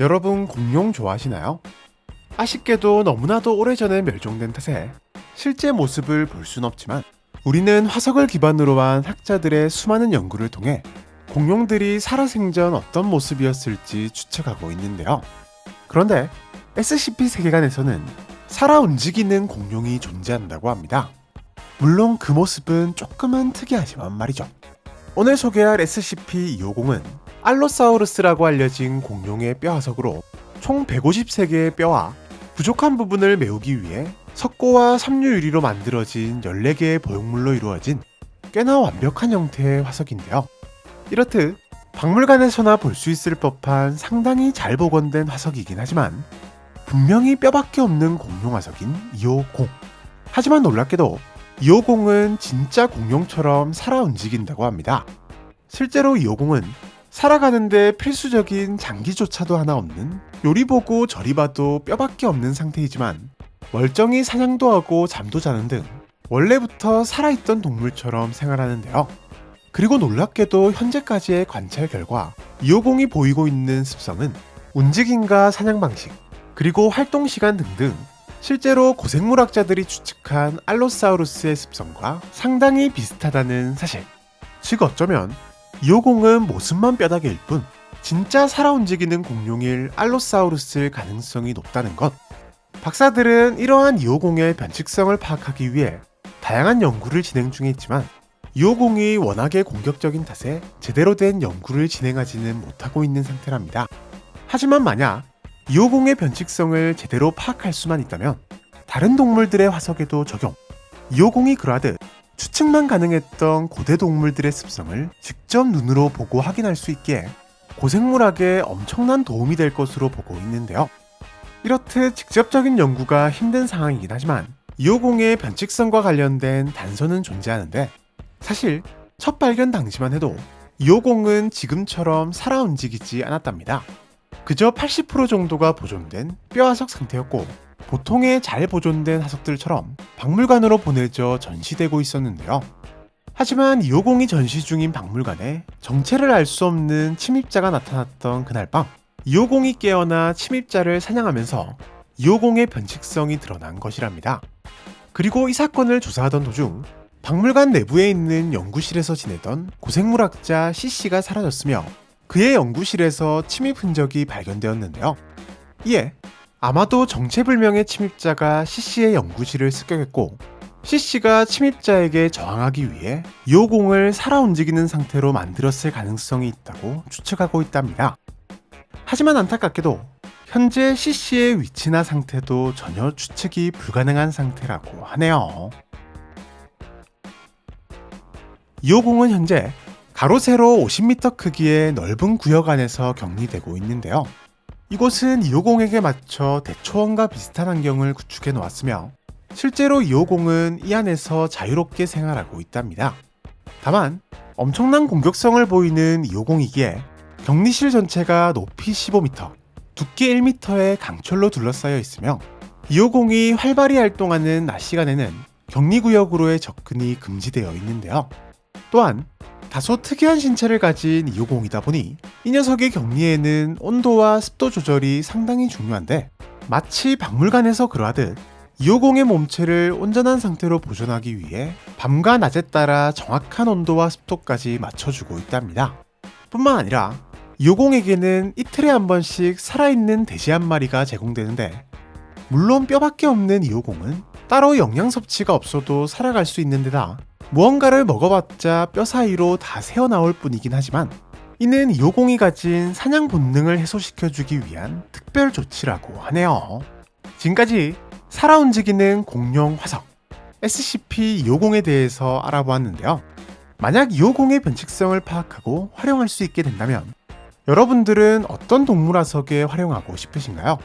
여러분 공룡 좋아하시나요? 아쉽게도 너무나도 오래전에 멸종된 탓에 실제 모습을 볼 순 없지만 우리는 화석을 기반으로 한 학자들의 수많은 연구를 통해 공룡들이 살아생전 어떤 모습이었을지 추측하고 있는데요. 그런데 SCP 세계관에서는 살아 움직이는 공룡이 존재한다고 합니다. 물론 그 모습은 조금은 특이하지만 말이죠. 오늘 소개할 SCP-250은 알로사우루스라고 알려진 공룡의 뼈화석으로 총 150세개의 뼈와 부족한 부분을 메우기 위해 석고와 섬유유리로 만들어진 14개의 보형물로 이루어진 꽤나 완벽한 형태의 화석인데요. 이렇듯 박물관에서나 볼 수 있을 법한 상당히 잘 복원된 화석이긴 하지만 분명히 뼈밖에 없는 공룡 화석인 250. 하지만 놀랍게도 250은 진짜 공룡처럼 살아 움직인다고 합니다. 실제로 250은 살아가는데 필수적인 장기조차도 하나 없는 요리 보고 저리 봐도 뼈밖에 없는 상태이지만 멀쩡히 사냥도 하고 잠도 자는 등 원래부터 살아있던 동물처럼 생활하는데요. 그리고 놀랍게도 현재까지의 관찰 결과 250이 보이고 있는 습성은 움직임과 사냥 방식, 그리고 활동 시간 등등 실제로 고생물학자들이 추측한 알로사우루스의 습성과 상당히 비슷하다는 사실. 즉 어쩌면 250은 모습만 뼈다귀일 뿐 진짜 살아 움직이는 공룡일 알로사우루스일 가능성이 높다는 것. 박사들은 이러한 250의 변칙성을 파악하기 위해 다양한 연구를 진행 중에 있지만 250이 워낙에 공격적인 탓에 제대로 된 연구를 진행하지는 못하고 있는 상태랍니다. 하지만 만약 250의 변칙성을 제대로 파악할 수만 있다면 다른 동물들의 화석에도 적용. 250이 그러하듯 추측만 가능했던 고대 동물들의 습성을 직접 눈으로 보고 확인할 수 있기에 고생물학에 엄청난 도움이 될 것으로 보고 있는데요. 이렇듯 직접적인 연구가 힘든 상황이긴 하지만 250의 변칙성과 관련된 단서는 존재하는데 사실 첫 발견 당시만 해도 250은 지금처럼 살아 움직이지 않았답니다. 그저 80% 정도가 보존된 뼈화석 상태였고 보통의 잘 보존된 화석들처럼 박물관으로 보내져 전시되고 있었는데요. 하지만 250이 전시 중인 박물관에 정체를 알 수 없는 침입자가 나타났던 그날 밤 250이 깨어나 침입자를 사냥하면서 250의 변칙성이 드러난 것이랍니다. 그리고 이 사건을 조사하던 도중 박물관 내부에 있는 연구실에서 지내던 고생물학자 C씨가 사라졌으며 그의 연구실에서 침입 흔적이 발견되었는데요. 이에 아마도 정체불명의 침입자가 CC의 연구실을 습격했고 CC가 침입자에게 저항하기 위해 250을 살아 움직이는 상태로 만들었을 가능성이 있다고 추측하고 있답니다. 하지만 안타깝게도 현재 CC의 위치나 상태도 전혀 추측이 불가능한 상태라고 하네요. 250은 현재 가로 세로 50m 크기의 넓은 구역 안에서 격리되고 있는데요. 이곳은 250에게 맞춰 대초원과 비슷한 환경을 구축해 놓았으며 실제로 250은 이 안에서 자유롭게 생활하고 있답니다. 다만 엄청난 공격성을 보이는 250이기에 격리실 전체가 높이 15m, 두께 1m의 강철로 둘러싸여 있으며 250이 활발히 활동하는 낮 시간에는 격리구역으로의 접근이 금지되어 있는데요. 또한 다소 특이한 신체를 가진 250이다 보니 이 녀석의 격리에는 온도와 습도 조절이 상당히 중요한데 마치 박물관에서 그러하듯 250의 몸체를 온전한 상태로 보존하기 위해 밤과 낮에 따라 정확한 온도와 습도까지 맞춰주고 있답니다. 뿐만 아니라 250에게는 이틀에 한 번씩 살아있는 돼지 한 마리가 제공되는데 물론 뼈밖에 없는 250은 따로 영양 섭취가 없어도 살아갈 수 있는 데다 무언가를 먹어봤자 뼈 사이로 다 새어나올 뿐이긴 하지만 이는 250이 가진 사냥 본능을 해소시켜주기 위한 특별 조치라고 하네요. 지금까지 살아 움직이는 공룡 화석 SCP-250에 대해서 알아보았는데요. 만약 250의 변칙성을 파악하고 활용할 수 있게 된다면 여러분들은 어떤 동물 화석에 활용하고 싶으신가요?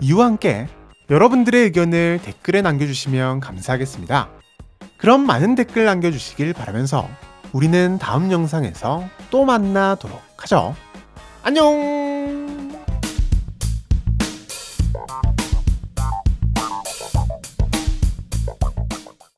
이와 함께 여러분들의 의견을 댓글에 남겨주시면 감사하겠습니다. 그럼 많은 댓글 남겨주시길 바라면서 우리는 다음 영상에서 또 만나도록 하죠. 안녕!